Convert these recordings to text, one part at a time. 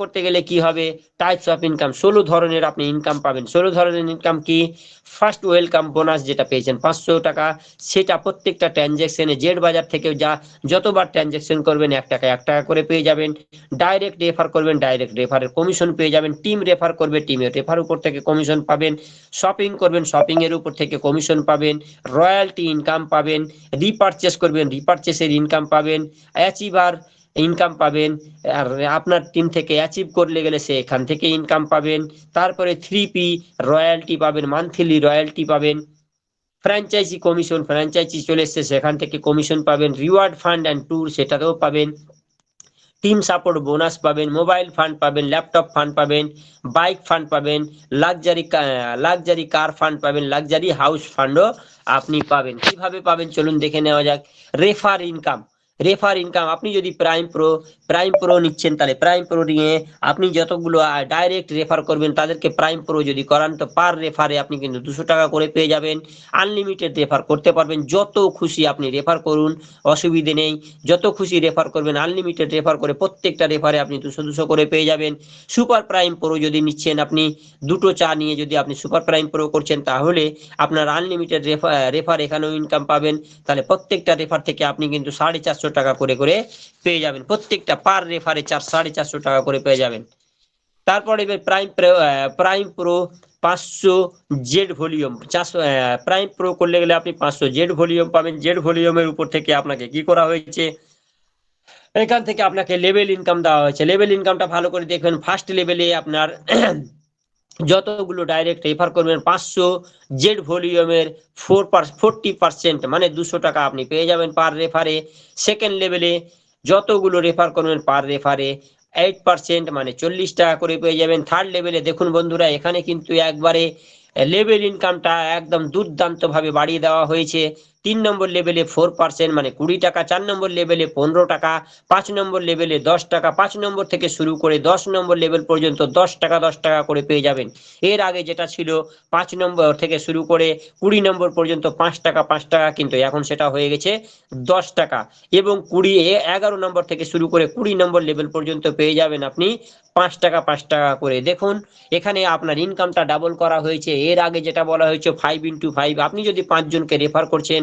করতে গেলে কি হবে? টাইপস অফ ইনকাম ষোলো ধরনের আপনি ইনকাম পাবেন। ষোলো ধরনের ইনকাম কি? ফার্স্ট ওয়েলকাম বোনাস যেটা পেয়েছেন, পাঁচশো টাকা। সেটা প্রত্যেকটা ট্রানজ্যাকশনে জেড বাজার থেকে যা, যতবার ট্রানজ্যাকশন করবেন এক টাকা এক টাকা করে পেয়ে যাবেন। ডাইরেক্ট রেফার করবেন ডাইরেক্ট রেফারের কমিশন পেয়ে যাবেন। টিম রেফার করবে টিমের রেফার উপর থেকে কমিশন পাবেন। শপিং করবেন শপিং এর উপর থেকে কমিশন পাবেন। রয়্যালটি ইনকাম পাবেন। রিপারচেস করবেন রিপারচেসের ইনকাম পাবেন। অ্যাচিভার ইনকাম পাবেন, আর আপনার টিম থেকে অ্যাচিভ করলে গেলে সে এখান থেকে ইনকাম পাবেন। তারপরে থ্রি পি রয়্যালটি পাবেন মান্থলি রয়্যালটি পাবেন। ফ্র্যাঞ্চাইজি কমিশন ফ্র্যাঞ্চাইজি চলে এসছে, সেখান থেকে কমিশন পাবেন। রিওয়ার্ড ফান্ড অ্যান্ড ট্যুর সেটাতেও পাবেন। টিম সাপোর্ট বোনাস পাবেন মোবাইল ফান্ড পাবেন ল্যাপটপ ফান্ড পাবেন বাইক ফান্ড পাবেন লাক্সারি লাক্সারি কার ফান্ড পাবেন লাক্সারি হাউস ফান্ডও আপনি পাবেন। কীভাবে পাবেন? চলুন দেখে নেওয়া যাক। রেফার ইনকাম রেফার ইনকাম আপনি যদি প্রাইম প্রো প্রাইম প্রো নিচ্ছেন, তাহলে প্রাইম প্রো নিয়ে আপনি যতগুলো ডাইরেক্ট রেফার করবেন, তাদেরকে প্রাইম প্রো যদি করান, তো পার রেফারে আপনি কিন্তু দুশো টাকা করে পেয়ে যাবেন। আনলিমিটেড রেফার করতে পারবেন। যত খুশি আপনি রেফার করুন, অসুবিধে নেই। যত খুশি রেফার করবেন আনলিমিটেড রেফার করে প্রত্যেকটা রেফারে আপনি দুশো দুশো করে পেয়ে যাবেন। সুপার প্রাইম প্রো যদি নিচ্ছেন আপনি, দুটো চা নিয়ে যদি আপনি সুপার প্রাইম প্রো করছেন, তাহলে আপনার আনলিমিটেড রেফার রেফার এখানেও ইনকাম পাবেন। তাহলে প্রত্যেকটা রেফার থেকে আপনি কিন্তু সাড়ে চারশো টাকা করে করে পেয়ে যাবেন। প্রত্যেকটা পার রেফারে চার, সাড়ে চারশো টাকা করে পেয়ে যাবেন। তারপরে প্রাইম প্রাইম প্রো পাঁচশো জেড ভলিউম চারশো প্রাইম প্রো করলে গেলে আপনি পাঁচশো জেড ভলিউম পাবেন। জেড ভলিউমের উপর থেকে আপনাকে কি করা হয়েছে? এখান থেকে আপনাকে লেভেল ইনকাম দেওয়া হয়েছে। লেভেল ইনকামটা ভালো করে দেখবেন। ফার্স্ট লেভেলে আপনার যতগুলো ডাইরেক্ট রেফার করবেন, পাঁচশো জেড ভলিউমের ফোর ফোরটি পার্সেন্ট মানে দুশো টাকা আপনি পেয়ে যাবেন পার রেফারে সেকেন্ড লেভেলে যতগুলো রেফার করবেন পার রেফারে এইট পার্সেন্ট মানে চল্লিশ টাকা করে পেয়ে যাবেন। থার্ড লেভেলে দেখুন বন্ধুরা, এখানে কিন্তু একবারে লেভেল ইনকামটা একদম দুর্দান্তভাবে বাড়িয়ে দেওয়া হয়েছে। তিন নম্বর লেভেলে ফোর পার্সেন্ট মানে কুড়ি টাকা, চার নম্বর লেভেলে পনেরো টাকা, পাঁচ নম্বর লেভেলে দশ টাকা, পাঁচ নম্বর থেকে শুরু করে দশ নম্বর লেভেল পর্যন্ত দশ টাকা দশ টাকা করে পেয়ে যাবেন। এর আগে যেটা ছিল পাঁচ নম্বর থেকে শুরু করে কুড়ি নম্বর পর্যন্ত পাঁচ টাকা পাঁচ টাকা, কিন্তু এখন সেটা হয়ে গেছে দশ টাকা। এবং কুড়ি এগারো নম্বর থেকে শুরু করে কুড়ি নম্বর লেভেল পর্যন্ত পেয়ে যাবেন আপনি পাঁচ টাকা পাঁচ টাকা করে। দেখুন, এখানে আপনার ইনকামটা ডাবল করা হয়েছে। এর আগে যেটা বলা হয়েছে ফাইভ ইন্টু ফাইভ আপনি যদি পাঁচজনকে রেফার করছেন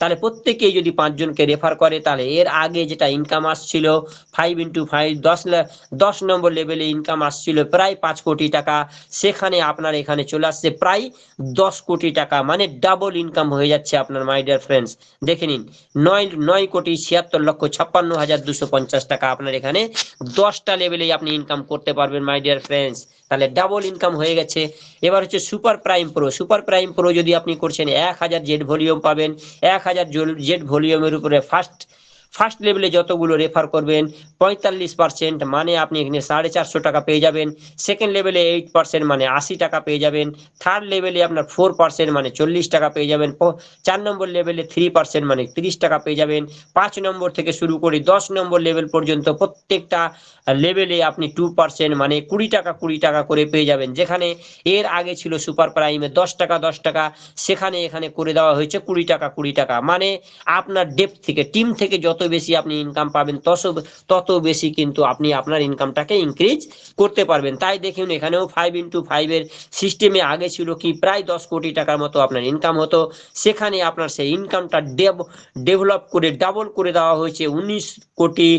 তাহলে প্রত্যেকেই যদি পাঁচজনকে রেফার করে, তাহলে এর আগে যেটা ইনকাম আসছিল ফাইভ ইন্টু ফাইভ দশ দশ নম্বর লেভেলে ইনকাম আসছিল প্রায় পাঁচ কোটি টাকা। সেখানে আপনার এখানে চলে আসছে প্রায় দশ কোটি টাকা মানে ডাবল ইনকাম হয়ে যাচ্ছে আপনার মাই ডিয়ার ফ্রেন্ডস দেখে নিন, নয় নয় কোটি ছিয়াত্তর লক্ষ ছাপ্পান্ন হাজার দুশো পঞ্চাশ টাকা আপনার এখানে দশটা লেভেলেই আপনি ইনকাম করতে পারবেন মাই ডিয়ার ফ্রেন্ডস তাহলে ডাবল ইনকাম হয়ে গেছে। এবার হচ্ছে super prime pro super prime pro যদি আপনি করছেন, এক হাজার জেড ভলিউম পাবেন, এক হাজার জেড ভলিউমের উপরে ফার্স্ট ফার্স্ট লেভেলে যতগুলো রেফার করবেন, পঁয়তাল্লিশ পার্সেন্ট মানে আপনি এখানে সাড়ে চারশো টাকা পেয়ে যাবেন। সেকেন্ড লেভেলে এইট পার্সেন্ট মানে আশি টাকা পেয়ে যাবেন। থার্ড লেভেলে আপনার ফোর পার্সেন্ট মানে চল্লিশ টাকা পেয়ে যাবেন। চার নম্বর লেভেলে থ্রি পার্সেন্ট মানে তিরিশ টাকা পেয়ে যাবেন। পাঁচ নম্বর থেকে শুরু করে দশ নম্বর লেভেল পর্যন্ত প্রত্যেকটা লেভেলে আপনি টু পার্সেন্ট মানে কুড়ি টাকা কুড়ি টাকা করে পেয়ে যাবেন। যেখানে এর আগে ছিল সুপার প্রাইমে দশ টাকা দশ টাকা। সেখানে এখানে করে দেওয়া হয়েছে কুড়ি টাকা কুড়ি টাকা। মানে আপনার ডেপ থেকে টিম থেকে যত বেশি আপনি ইনকাম পাবেন তত তত বেশি কিন্তু আপনি আপনার ইনকামটাকে ইনক্রিজ করতে পারবেন। তাই দেখুন, এখানেও ফাইভ ইন্টু ফাইভের সিস্টেমে আগে ছিল কি, প্রায় দশ কোটি টাকার মতো আপনার ইনকাম হতো। সেখানে আপনার সেই ইনকামটা ডেভেলপ করে ডাবল করে দেওয়া হয়েছে। উনিশ কোটি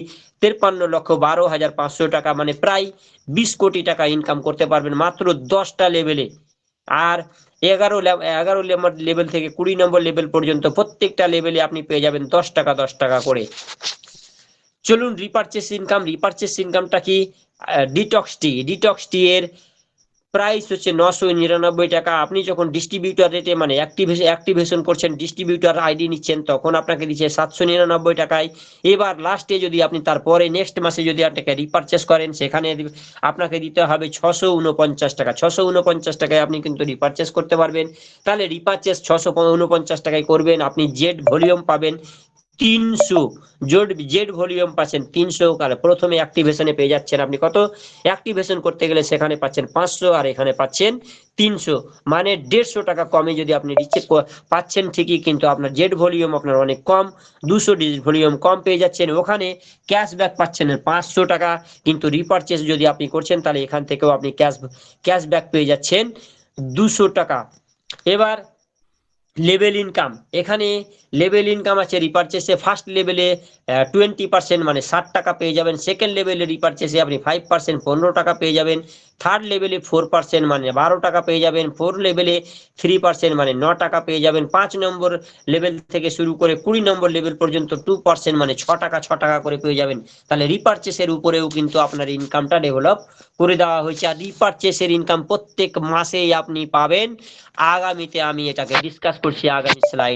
তেপ্পান্ন লক্ষ বারো হাজার পাঁচশো টাকা মানে প্রায় বিশ কোটি টাকা ইনকাম করতে পারবেন। মাত্র দশটা লেভেলে আর এগারো এগারো লেভেল থেকে কুড়ি নম্বর লেভেল পর্যন্ত প্রত্যেকটা লেভেলে আপনি পেয়ে যাবেন দশ টাকা দশ টাকা করে। চলুন রিপার্চেস ইনকাম রিপার্চেস ইনকামটা কি? ডিটক্স টি ডিটক্স টি এর প্রাইস হচ্ছে নশো নিরানব্বই টাকা। আপনি যখন ডিস্ট্রিবিউটার রেটে মানে অ্যাক্টিভেশন অ্যাক্টিভেশন করছেন ডিস্ট্রিবিউটার আইডি নিচ্ছেন, তখন আপনাকে দিচ্ছে সাতশো নিরানব্বই টাকায়। এবার লাস্টে যদি আপনি তারপরে নেক্সট মাসে যদি আপনাকে রিপারচেস করেন, সেখানে আপনাকে দিতে হবে ছশো উনপঞ্চাশ টাকা। ছশো উনপঞ্চাশ টাকায় আপনি কিন্তু রিপারচেস করতে পারবেন। তাহলে রিপারচেস ছশো উনপঞ্চাশ টাকায় করবেন। আপনি জেড ভলিউম পাবেন। তিনশো জোড জেড ভলিউম পাচ্ছেন তিনশো কালে প্রথমে অ্যাক্টিভেশনে পেয়ে যাচ্ছেন আপনি কত? অ্যাক্টিভেশন করতে গেলে সেখানে পাচ্ছেন পাঁচশো আর এখানে পাচ্ছেন তিনশো। মানে দেড়শো টাকা কমে যদি আপনি রিচেক পাচ্ছেন ঠিকই, কিন্তু আপনার জেড ভলিউম আপনার অনেক কম, দুশো ভলিউম কম পেয়ে যাচ্ছেন। ওখানে ক্যাশব্যাক পাচ্ছেন পাঁচশো টাকা, কিন্তু রিপারচেস যদি আপনি করছেন, তাহলে এখান থেকেও আপনি ক্যাশ ক্যাশব্যাক পেয়ে যাচ্ছেন দুশো টাকা। এবার লেভেল ইনকাম এখানে লেভেল ইনকাম আছে রিপারচেসে ফার্স্ট লেভেলে টোয়েন্টি পার্সেন্ট মানে ষাট টাকা পেয়ে যাবেন। সেকেন্ড লেভেলে রিপারচেসে আপনি ফাইভ পার্সেন্ট পনেরো টাকা পেয়ে যাবেন। থার্ড লেভেলে ফোর পার্সেন্ট মানে বারো টাকা পেয়ে যাবেন ফোর লেভেলে থ্রি পার্সেন্ট মানে ন টাকা পেয়ে যাবেন, পাঁচ নম্বর লেভেল থেকে শুরু করে কুড়ি নম্বর লেভেল পর্যন্ত টু পার্সেন্ট মানে ছ টাকা ছ টাকা করে পেয়ে যাবেন। তাহলে রিপারচেসের উপরেও কিন্তু আপনার ইনকামটা ডেভেলপ করে দেওয়া হয়েছে। আর রিপারচেসের ইনকাম প্রত্যেক মাসেই আপনি পাবেন। আগামীতে আমি এটাকে ডিসকাস করছি আগামী স্লাইড